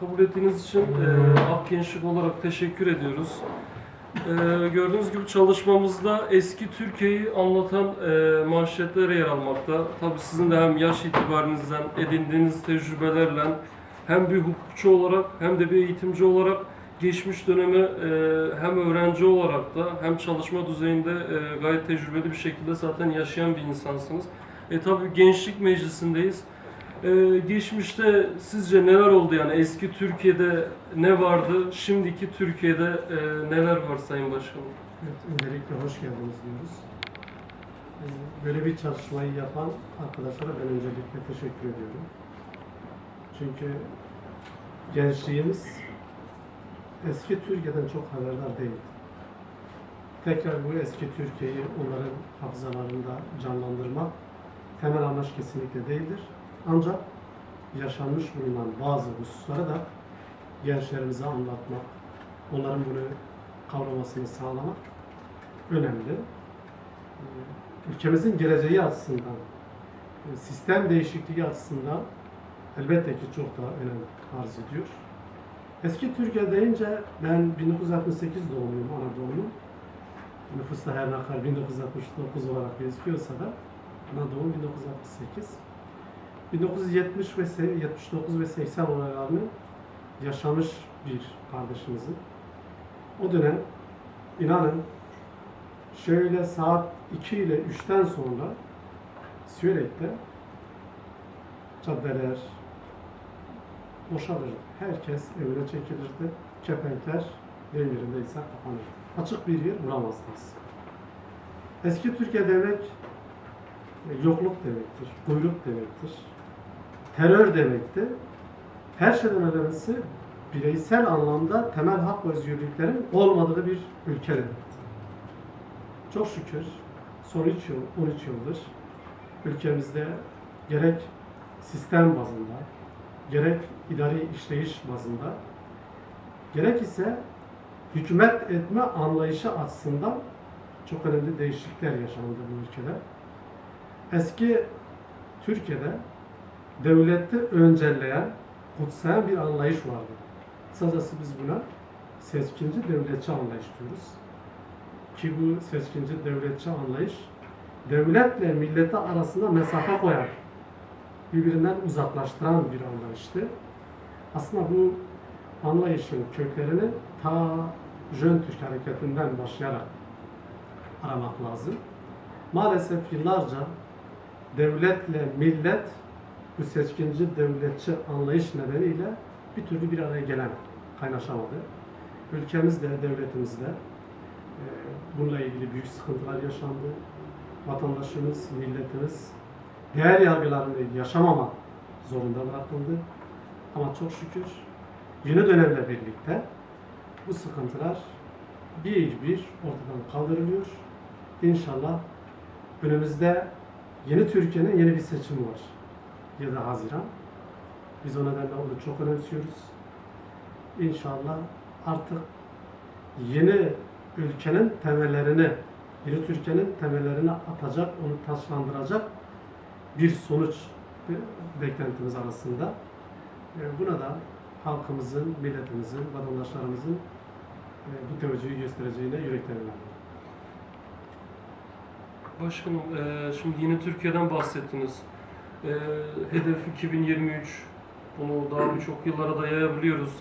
kabul ettiğiniz için e, Ak Gençlik olarak teşekkür ediyoruz. E, gördüğünüz gibi çalışmamızda eski Türkiye'yi anlatan e, manşetler yer almakta. Tabii sizin de hem yaş itibarınızdan edindiğiniz tecrübelerle hem bir hukukçu olarak hem de bir eğitimci olarak geçmiş dönemi e, hem öğrenci olarak da hem çalışma düzeyinde e, gayet tecrübeli bir şekilde zaten yaşayan bir insansınız. E tabii gençlik meclisindeyiz. Ee, geçmişte sizce neler oldu yani eski Türkiye'de ne vardı, şimdiki Türkiye'de e, neler var Sayın Başkanım? Evet, öncelikle hoş geldiniz diyoruz. Ee, Böyle bir çalışmayı yapan arkadaşlara ben öncelikle teşekkür ediyorum. Çünkü gençliğimiz eski Türkiye'den çok haberdar değil. Tekrar bu eski Türkiye'yi onların hafızalarında canlandırmak temel amaç kesinlikle değildir. Ancak yaşanmış bulunan bazı hususları da gençlerimize anlatmak, onların bunu kavramasını sağlamak önemli. Ee, Ülkemizin geleceği açısından, e, sistem değişikliği açısından elbette ki çok daha önem arz ediyor. Eski Türkiye deyince ben 1968 doğumluyum, Anadolu'luyum. Nüfusta her ne kadar 1969 olarak gözüküyorsa da Anadolu 1968. 1970 ve se- 79 ve 80 olaylarını yaşamış bir kardeşimizin. O dönem inanın şöyle saat 2 ile 3'ten sonra Sürekli caddeler boşalır. Herkes evine çekilirdi. Kepenkler deyim yerindeyse kapanırdı. Açık bir yer bulamazsınız. Eski Türkiye demek e, yokluk demektir, kuyruk demektir, terör demektir. Her şeyden önemlisi bireysel anlamda temel hak ve özgürlüklerin olmadığı bir ülke demektir. Çok şükür son 3 yıl, 13 yıldır ülkemizde gerek sistem bazında, gerek idari işleyiş bazında, gerek ise hükümet etme anlayışı açısından çok önemli değişiklikler yaşandı bu ülkede. Eski Türkiye'de devleti öncelleyen, kutsayan bir anlayış vardı. Kısacası biz buna seçkinci devletçi anlayış diyoruz. Ki bu seçkinci devletçi anlayış devletle milleti arasında mesafe koyan, birbirinden uzaklaştıran bir anlayıştı. Aslında bu anlayışın köklerini ta Jön Türk hareketinden başlayarak aramak lazım. Maalesef yıllarca devletle millet bu seçkinci devletçi anlayış nedeniyle bir türlü bir araya gelen kaynaşamadı. Ülkemizde, devletimizde e, bununla ilgili büyük sıkıntılar yaşandı. Vatandaşımız, milletimiz değer yargılarını yaşamamak zorunda bırakıldı. Ama çok şükür yeni dönemle birlikte bu sıkıntılar bir bir ortadan kaldırılıyor. İnşallah önümüzde yeni Türkiye'nin yeni bir seçimi var. 7 Haziran. Biz o nedenle onu çok önemsiyoruz. İnşallah artık yeni ülkenin temellerini, yeni Türkiye'nin temellerini atacak, onu taşlandıracak bir sonuç be- beklentimiz arasında. E, Buna da halkımızın, milletimizin, vatandaşlarımızın e, bu teveccühü göstereceğine yürekten inanıyorum. Başkanım, e, şimdi yine Türkiye'den bahsettiniz. E, hedef 2023, bunu daha birçok yıllara da yayabiliyoruz.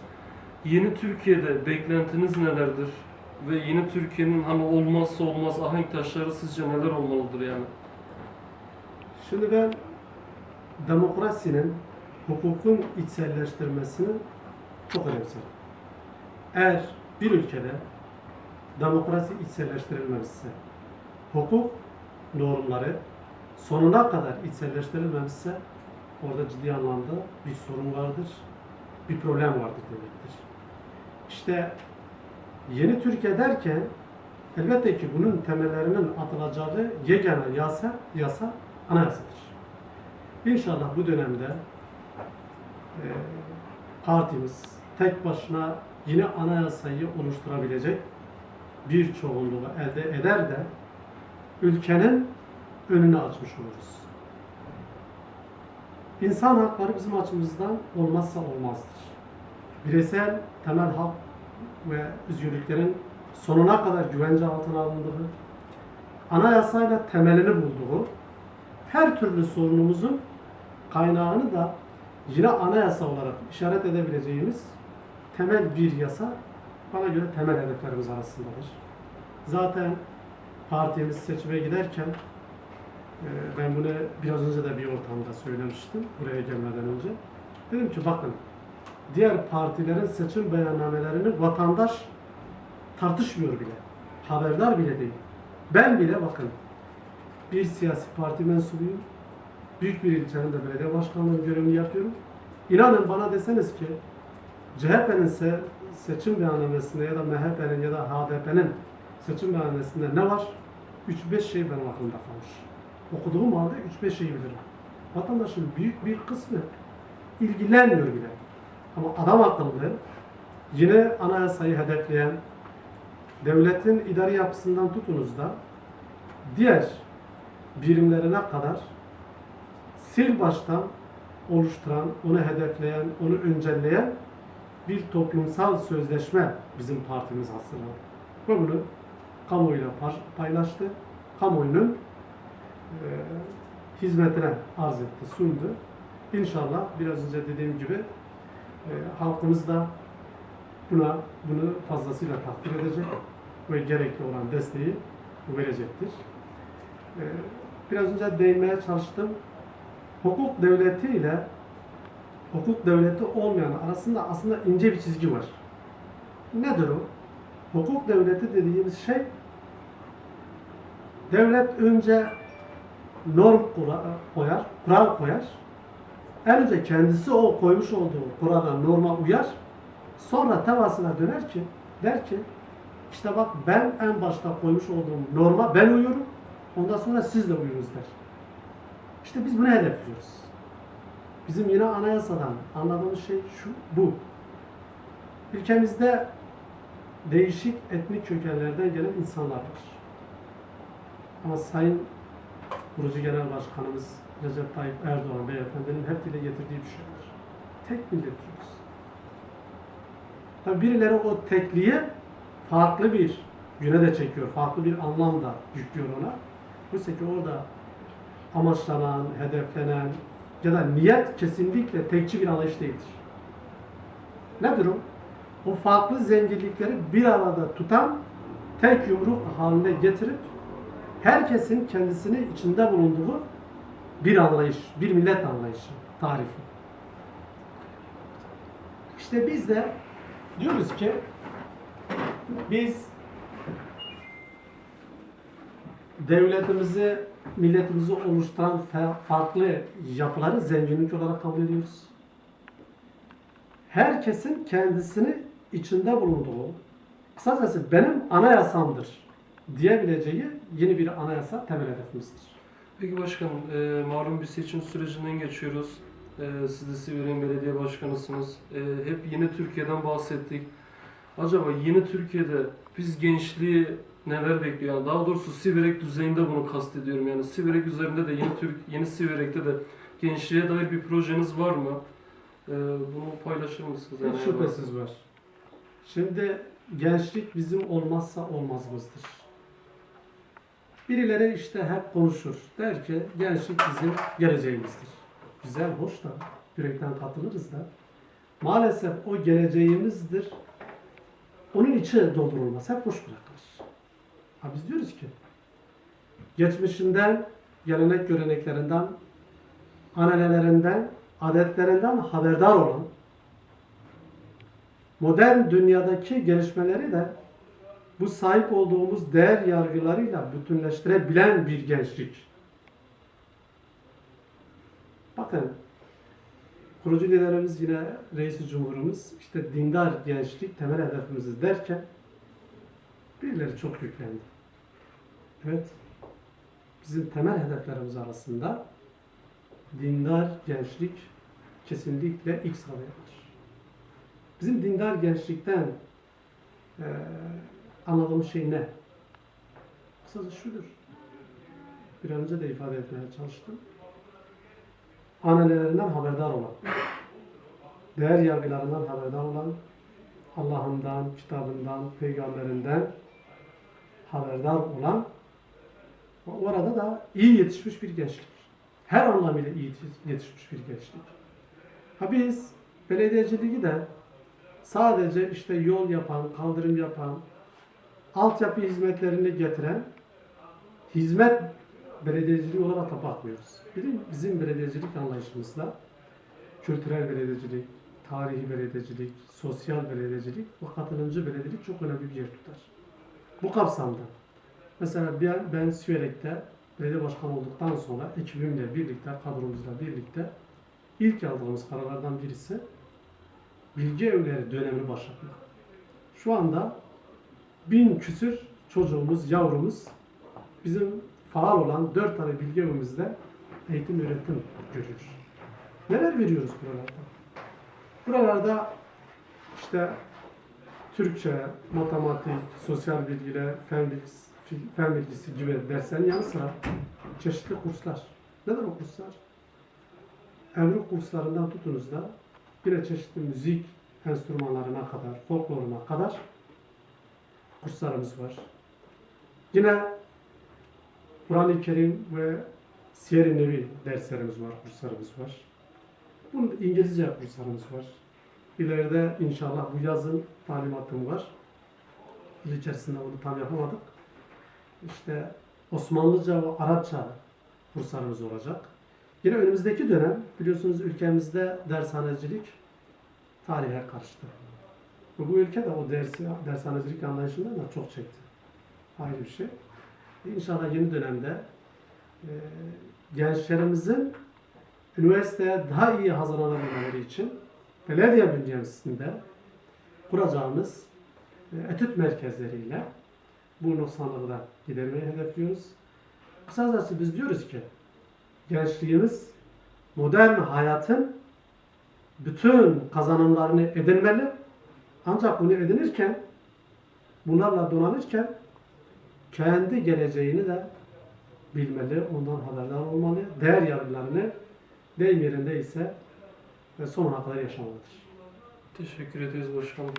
Yeni Türkiye'de beklentiniz nelerdir? Ve yeni Türkiye'nin hani olmazsa olmaz ahenk taşları sizce neler olmalıdır yani? Şimdi ben demokrasinin, hukukun içselleştirmesini çok önemserim. Eğer bir ülkede demokrasi içselleştirilmemişse, hukuk normları sonuna kadar içselleştirilmemişse orada ciddi anlamda bir sorun vardır, bir problem vardır demektir. İşte yeni Türkiye derken elbette ki bunun temellerinin atılacağı yegane yasa, yasa anayasadır. İnşallah bu dönemde e, partimiz tek başına yine anayasayı oluşturabilecek bir çoğunluğu elde eder de ülkenin önünü açmış oluruz. İnsan hakları bizim açımızdan olmazsa olmazdır. bireysel temel hak ve özgürlüklerin sonuna kadar güvence altına alındığı, anayasayla temelini bulduğu, her türlü sorunumuzun kaynağını da yine anayasa olarak işaret edebileceğimiz temel bir yasa bana göre temel hedeflerimiz arasındadır. Zaten partimiz seçime giderken ben bunu biraz önce de bir ortamda söylemiştim buraya gelmeden önce. Dedim ki bakın diğer partilerin seçim beyannamelerini vatandaş tartışmıyor bile. Haberdar bile değil. Ben bile bakın bir siyasi parti mensubuyum. Büyük bir ilçenin de belediye başkanlığı görevini yapıyorum. İnanın bana deseniz ki CHP'nin se- seçim beyannamesinde ya da MHP'nin ya da HDP'nin seçim beyannamesinde ne var? 3-5 şey benim aklımda kalmış. Okuduğum halde 3-5 şeyi bilirim. Vatandaşın büyük bir kısmı ilgilenmiyor bile. Ama adam akıllı yine anayasayı hedefleyen devletin idari yapısından tutunuz da diğer birimlerine kadar sil baştan oluşturan, onu hedefleyen, onu öncelleyen bir toplumsal sözleşme bizim partimiz hazırladı. Ve bunu kamuoyuyla paylaştı. Kamuoyunun hizmetine arz etti, sundu. İnşallah biraz önce dediğim gibi e, halkımız da buna bunu fazlasıyla takdir edecek ve gerekli olan desteği verecektir. E, biraz önce değinmeye çalıştım. Hukuk devleti ile hukuk devleti olmayan arasında aslında ince bir çizgi var. Nedir o? Hukuk devleti dediğimiz şey devlet önce norm koyar, kural koyar. Önce kendisi o koymuş olduğu kurala, norma uyar. Sonra tevasına döner ki, der ki, işte bak ben en başta koymuş olduğum norma ben uyuyorum. Ondan sonra siz de uyunuz der. İşte biz bunu hedefliyoruz. Bizim yine anayasadan anladığımız şey şu, bu. Ülkemizde değişik etnik kökenlerden gelen insanlar var. Ama Sayın Kurucu Genel Başkanımız Recep Tayyip Erdoğan beyefendinin hep dile getirdiği bir şey var. Tek millet diyoruz. Tabi birileri o tekliği farklı bir güne de çekiyor, farklı bir anlam da yüklüyor ona. Oysa ki orada amaçlanan, hedeflenen ya da niyet kesinlikle tekçi bir anlayış değildir. Nedir o? O farklı zenginlikleri bir arada tutan tek yumruk haline getirip herkesin kendisini içinde bulunduğu bir anlayış, bir millet anlayışı, tarifi. İşte biz de diyoruz ki biz devletimizi, milletimizi oluşturan farklı yapıları zenginlik olarak kabul ediyoruz. Herkesin kendisini içinde bulunduğu, kısacası benim anayasamdır diyebileceği yeni bir anayasa temel hedefimizdir. Peki başkanım, e, malum bir seçim sürecinden geçiyoruz. E, siz de Siverek Belediye Başkanısınız. E, hep yeni Türkiye'den bahsettik. Acaba yeni Türkiye'de biz gençliği neler bekliyor? Yani daha doğrusu Siverek düzeyinde bunu kastediyorum. Yani Siverek üzerinde de yeni Türk yeni Siverek'te de gençliğe dair bir projeniz var mı? E, bunu paylaşır mısınız? Yani Hiç şüphesiz var. Şimdi gençlik bizim olmazsa olmazımızdır. Birileri işte hep konuşur. Der ki gençlik bizim geleceğimizdir. Güzel, hoş da yürekten katılırız da. Maalesef o geleceğimizdir. Onun içi doldurulmaz. Hep boş bırakılır. Ha biz diyoruz ki geçmişinden, gelenek göreneklerinden, ananelerinden, adetlerinden haberdar olan modern dünyadaki gelişmeleri de bu sahip olduğumuz değer yargılarıyla bütünleştirebilen bir gençlik. Bakın, kurucu liderimiz yine reis cumhurumuz işte dindar gençlik temel hedefimiz derken birileri çok yüklendi. Evet, bizim temel hedeflerimiz arasında dindar gençlik kesinlikle ilk sırada. Bizim dindar gençlikten eee anladığımız şey ne? Kısaca şudur. Bir önce de ifade etmeye çalıştım. Annelerinden haberdar olan. değer yargılarından haberdar olan, Allah'ından, kitabından, peygamberinden haberdar olan, orada da iyi yetişmiş bir gençlik. Her anlamıyla iyi yetişmiş bir gençlik. Ha biz belediyeciliği de sadece işte yol yapan, kaldırım yapan, altyapı hizmetlerini getiren hizmet belediyeciliği olarak da bakmıyoruz. Bizim, bizim belediyecilik anlayışımızda kültürel belediyecilik, tarihi belediyecilik, sosyal belediyecilik ve katılımcı belediyecilik çok önemli bir yer tutar. Bu kapsamda mesela ben, ben Süverek'te belediye başkanı olduktan sonra ekibimle birlikte, kadromuzla birlikte ilk aldığımız kararlardan birisi bilgi evleri dönemi başlatmak. Şu anda bin küsür çocuğumuz, yavrumuz bizim faal olan dört tane bilgi evimizde eğitim öğretim görüyor. Neler veriyoruz buralarda? Buralarda işte Türkçe, matematik, sosyal bilgiler, fen bilgisi, fen bilgisi gibi derslerin yanı sıra çeşitli kurslar. Neler o kurslar? Emruk kurslarından tutunuz da yine çeşitli müzik enstrümanlarına kadar, folkloruna kadar kurslarımız var. Yine Kur'an-ı Kerim ve Siyer-i Nebi derslerimiz var, kurslarımız var. Bunun İngilizce kurslarımız var. İleride inşallah bu yazın talimatım var. Yıl içerisinde onu tam yapamadık. İşte Osmanlıca ve Arapça kurslarımız olacak. Yine önümüzdeki dönem biliyorsunuz ülkemizde dershanecilik tarihe karıştı. Bu ülke de o dersi, dershanecilik anlayışından da çok çekti. Ayrı bir şey. İnşallah yeni dönemde e, gençlerimizin üniversiteye daha iyi hazırlanabilmeleri için belediye bünyesinde kuracağımız e, etüt merkezleriyle bu noksanlığı da gidermeyi hedefliyoruz. Kısacası biz diyoruz ki gençliğimiz modern hayatın bütün kazanımlarını edinmeli. Ancak bunu edinirken bunlarla donanırken kendi geleceğini de bilmeli, ondan haberdar olmalı. Değer yargılarını deyim yerindeyse ve sonuna kadar yaşamalıdır. Teşekkür ederiz başkanım.